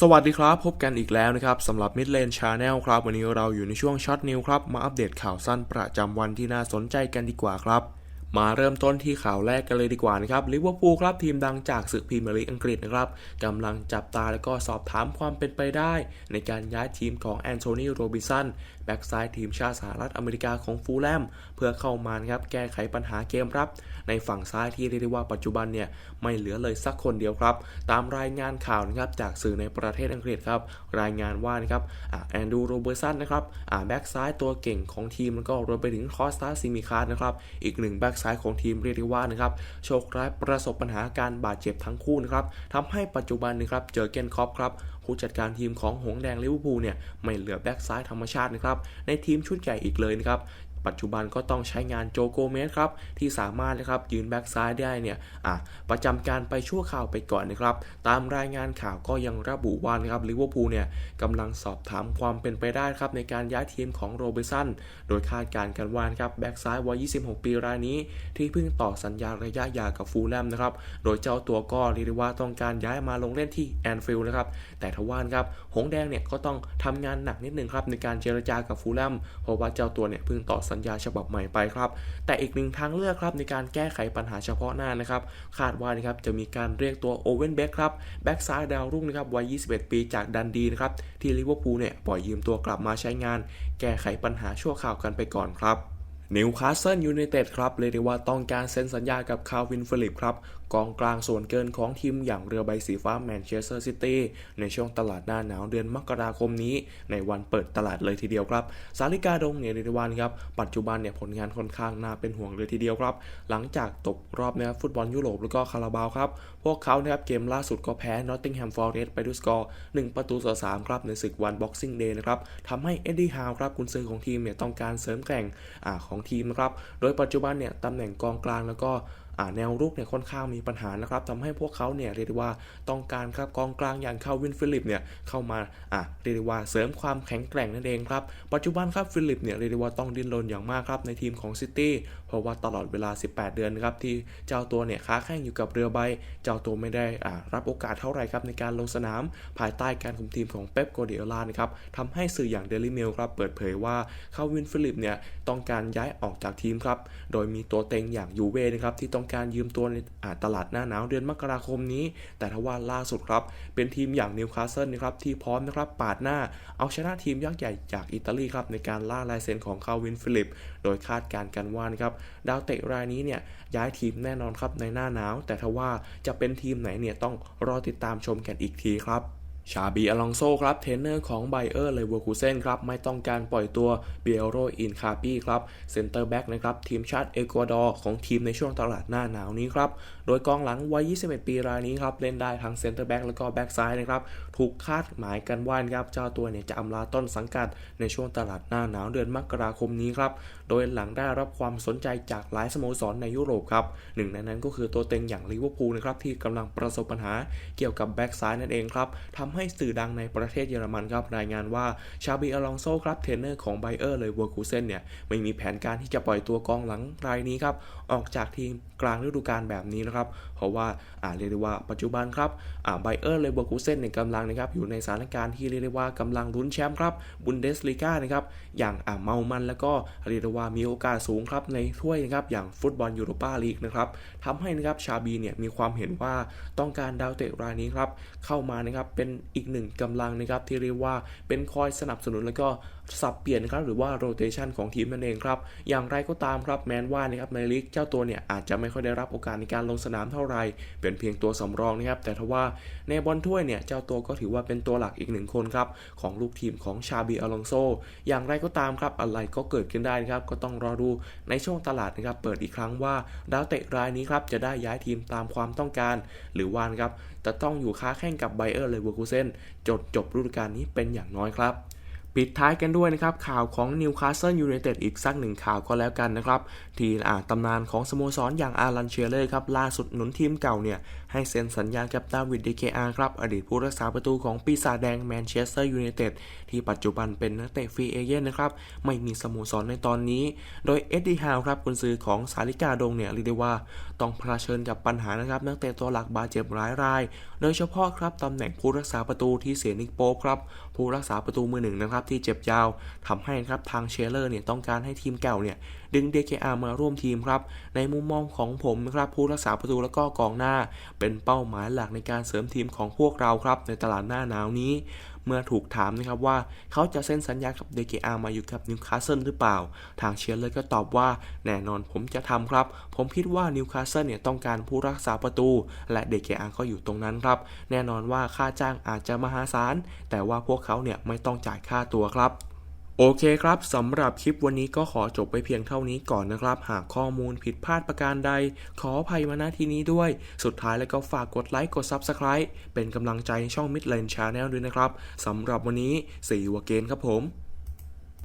สวัสดีครับ พบกันอีกแล้วนะครับสำหรับ Mid Lane Channel ครับ วันนี้เราอยู่ในช่วงช็อตนิวครับ มาอัปเดตข่าวสั้นประจำวันที่น่าสนใจกันดีกว่าครับ มาเริ่มต้นที่ข่าวแรกกันเลยดีกว่านะครับลิเวอร์พูลครับทีมดังจากศึกพรีเมียร์ลีกอังกฤษนะครับกำลังจับตาและก็สอบถามความเป็นไปได้ ในการย้ายทีมของแอนโทนีโรบินสันแบ็กซ้ายทีมชาติสหรัฐอเมริกาของฟูลแลมเพื่อเข้ามาครับแก้ไขปัญหาเกมรับ ในฝั่งซ้ายที่เรียกได้ว่าปัจจุบันเนี่ยไม่เหลือเลยสักคนเดียวครับ ตามรายงานข่าวนะครับจากสื่อในประเทศอังกฤษครับรายงานว่านะครับแอนดูโรเบอร์สันนะครับแบ็กซ้ายตัวเก่งของทีมแล้วก็รวมไปถึงคอสตาซิมิคาร์นะครับอีกหนึ่งแบ็กซ้ายของทีมเรียกได้ว่านะครับโชคร้ายประสบปัญหาการบาดเจ็บทั้งคู่นะครับทำให้ปัจจุบันนะครับเจอเกนคอปครับผู้จัดการทีมของหงแดงลิเวอร์พูลเนี่ยไม่เหลือแบ็กซ้ายธรรมชาตินะครับในทีมชุดใหญ่อีกเลยนะครับ ปัจจุบันก็ต้องใช้งานโจโกเมสครับที่สามารถนะครับยืนแบ็กซ้ายได้เนี่ยอะประจำการไปชั่วข่าวไปก่อนนะครับ ตามรายงานข่าวก็ยังระบุว่านะครับลิเวอร์พูลเนี่ยกำลังสอบถามความเป็นไปได้ครับในการย้ายทีมของโรเบร์สันโดยคาดการณ์กันว่านครับแบ็กซ้ายวัย 26 ปีรายนี้ ที่เพิ่งต่อสัญญาระยะยาวกับฟูลแลมนะครับโดยเจ้าตัวก็เรียกว่าต้องการย้ายมาลงเล่นที่แอนฟิลด์นะครับแต่ทว่านครับหงส์แดงเนี่ยก็ต้องทำงานหนักนิดนึงครับในการเจรจากับฟูลแลมเพราะว่าเจ้าตัวเนี่ยเพิ่งต่อสััญญาฉบับใหม่ไปครับ แต่อีกหนึ่งทางเลือกครับในการแก้ไขปัญหาเฉพาะหน้านะครับ คาดว่านะครับจะมีการเรียกตัวโอเวนเบ็คครับแบ็กซ้ายดาวรุ่งนะครับวัย 21 ปีจากดันดีนะครับที่ลิเวอร์พูลเนี่ยปล่อยยืมตัวกลับมาใช้งาน แก้ไขปัญหาชั่วคราวกันไปก่อนครับนิวคาสเซิลยูไนเต็ดครับเรียกได้ว่าต้องการเซ็นสัญญากับคาร์วินฟิลิปครับ กองกลางส่วนเกินของทีมอย่างเรือใบสีฟ้าแมนเชสเตอร์ซิตี้ในช่วงตลาดหน้าหนาวเดือนมกราคมนี้ ในวันเปิดตลาดเลยทีเดียวครับ สาลิกาดงเนยเรียกได้ว่าครับ ปัจจุบันเนี่ยผลงานค่อนข้างน่าเป็นห่วงเลยทีเดียวครับ หลังจากตกรอบนะครับฟุตบอลยุโรปแล้วก็คาราบาวครับ พวกเขานะครับเกมล่าสุดก็แพ้นอตติงแฮมฟอร์เรสต์ไปด้วยสกอร์1ประตูต่อ3ครับในศึกวันบ็อกซิ่งเดย์นะครับทำให้เอ็ดดี้ฮาวครับกุนซือของทีมเนี่ยต้องการเสริมแกร่งอของทีมนะครับโดยปัจจุบันเนี่ยตำแหน่งกองกลางแล้วก็ แนวรุกเนี่ยค่อนข้างมีปัญหานะครับทำให้พวกเขาเนี่ยเรียกได้ว่าต้องการครับกองกลางอย่างคาวินฟิลิปเนี่ยเข้ามาอ่าเรียกได้ว่าเสริมความแข็งแกร่งนั่นเองครับปัจจุบันครับฟิลิปเนี่ยเรียกได้ว่าต้องดิ้นรนอย่างมากครับในทีมของซิตี้เพราะว่าตลอดเวลา 18 เดือนครับที่เจ้าตัวเนี่ยค้าแข่งอยู่กับเรือใบ เจ้าตัวไม่ได้อ่ารับโอกาสเท่าไหร่ครับในการลงสนาม ภายใต้การคุมทีมของเป๊ปโกเดียลานะครับทำให้สื่ออย่างเดลิเมลครับเปิดเผยว่าคาวินฟิลิปเนี่ยต้องการย้ายออกจากทีมครับโดยมีตัวเต็งอย่างยูเว่นะครับที่ต้องการยืมตัวในตลาดหน้าหนาวเดือนมกราคมนี้ แต่ทว่าล่าสุดครับ เป็นทีมอย่างนิวคาสเซิลนะครับที่พร้อมนะครับปาดหน้า เอาชนะทีมยักษ์ใหญ่จากอิตาลีครับในการล่าลายเซ็นของคาวินฟิลิป โดยคาดการณ์กันว่านะครับดาวเตะรายนี้เนี่ยย้ายทีมแน่นอนครับในหน้าหนาว แต่ทว่าจะเป็นทีมไหนเนี่ยต้องรอติดตามชมกันอีกทีครับ ชาบีอลองโซครับเทรนเนอร์ของไบเออร์เลเวอร์คูเซนครับไม่ต้องการปล่อยตัวเบียโรอินคาปีครับเซนเตอร์แบ็กนะครับทีมชาติเอกวาดอร์ของทีมในช่วงตลาดหน้าหนาวนี้ครับ โดยกองหลังวัย 21 ปีรายนี้ครับเล่นได้ทั้งเซนเตอร์แบ็กแล้วก็แบ็กซ้ายนะครับถูกคาดหมายกันว่านะครับเจ้าตัวเนี่ยจะอำลาต้นสังกัดในช่วงตลาดหน้าหนาวเดือนมกราคมนี้ครับโดยหลังได้รับความสนใจจากหลายสโมสรในยุโรปครับหนึ่งในนั้นก็คือตัวเต็งอย่างลิเวอร์พูลนะครับที่กำลังประสบปัญหาเกี่ยวกับแบ็กซ้ายนั่นเองครับทำให้สื่อดังในประเทศเยอรมันครับรายงานว่าชาบีอลองโซครับเทรนเนอร์ของไบเออร์เลยเวอร์คูเซนเนี่ยไม่มีแผนการที่จะปล่อยตัวกองหลังรายนี้ครับออกจากทีมกลางฤดูกาลแบบนี้นะครับเพราะว่าอ่าเรียกได้ว่าปัจจุบันครับอ่าไบเออร์เลยเวอร์คูเซนเนี่ยกำลังนะครับอยู่ในสถานการณ์ที่เรียกได้ว่ากำลังลุ้นแชมป์ครับบุนเดสลีกานะครับอย่างอ่าเมามันแล้วก็เรียกได้ว่ามีโอกาสสูงครับในถ้วยนะครับอย่างฟุตบอลยูโรปาลีกนะครับทำให้นะครับชาบีเนี่ยมีความเห็นว่าต้องการดาวเตะรายนี้ครับเข้ามานะครับเป็นอีกหนึ่งกำลังนะครับที่เรียกว่าเป็นคอยสนับสนุนแล้วก็สับเปลี่ยนครับหรือว่าโรเตชันของทีมนั่นเองครับ อย่างไรก็ตามครับแม้ว่านะครับในลีกเจ้าตัวเนี่ยอาจจะไม่ค่อยได้รับโอกาสในการลงสนามเท่าไหร่เป็นเพียงตัวสำรองนะครับ แต่ทว่าในบอลถ้วยเนี่ยเจ้าตัวก็ถือว่าเป็นตัวหลักอีกหนึ่งคนครับของลูกทีมของชาบีอลองโซ อย่างไรก็ตามครับอะไรก็เกิดขึ้นได้นะครับก็ต้องรอดูในช่วงตลาดนะครับเปิดอีกครั้งว่าดาวเตะรายนี้ครับจะได้ย้ายทีมตามความต้องการ หรือว่านครับจะต้องอยู่ค้าแข่งกับไบเออร์เลเวอร์คูเซจดจบฤดูกาลนี้เป็นอย่างน้อยครับ ปิดท้ายกันด้วยนะครับข่าวของนิวคาสเซิลยูไนเต็ดอีกสักหนึ่งข่าวก็แล้วกันนะครับ ทีอ่าตำนานของสโมสรออย่างอารันเชียเลอร์ครับล่าสุดหนุนทีมเก่าเนี่ย ให้เซ็นสัญญากับดาวิดเดเคอาครับ อดีตผู้รักษาประตูของปีศาจแดงแมนเชสเตอร์ยูไนเต็ดที่ปัจจุบันเป็นนักเตะฟรีเอเย่นนะครับ ไม่มีสโมสรในตอนนี้ โดยเอ็ดดี้ฮาวครับกุนซือของสาริกาดงเนี่ยเรียกได้ว่าต้องเผชิญกับปัญหานะครับนักเตะตัวหลักบาดเจ็บหลายราย โดยเฉพาะครับตำแหน่งผู้รักษาประตูที่เสียนิกโป๊ครับผู้รักษาประตูมือหนึ่งนะครับที่เจ็บยาวทำให้ครับทางเชลเลอร์เนี่ยต้องการให้ทีมเก่าเนี่ยดึงเดคอามาร่วมทีมครับในมุมมองของผมนะครับผู้รักษาประตูแล้วก็กองหน้า เป็นเป้าหมายหลักในการเสริมทีมของพวกเราครับในตลาดหน้าหนาวนี้ เมื่อถูกถามนะครับว่าเขาจะเซ็นสัญญากับเดเกอามาอยู่กับนิวคาสเซิลหรือเปล่า ทางเชียร์เลยก็ตอบว่า แน่นอนผมจะทำครับ ผมคิดว่านิวคาสเซิลเนี่ยต้องการผู้รักษาประตู และเดเกอาก็อยู่ตรงนั้นครับ แน่นอนว่าค่าจ้างอาจจะมหาศาลแต่ว่าพวกเขาเนี่ยไม่ต้องจ่ายค่าตัวครับ โอเคครับสำหรับคลิปวันนี้ก็ขอจบไปเพียงเท่านี้ก่อนนะครับ หากข้อมูลผิดพลาดประการใด ขออภัยมาณที่นี้ด้วย สุดท้ายแล้วก็ฝากกดไลค์กด Subscribe เป็นกำลังใจให้ช่อง Midland Channel ด้วยนะครับสำหรับวันนี้สีวเกนครับผม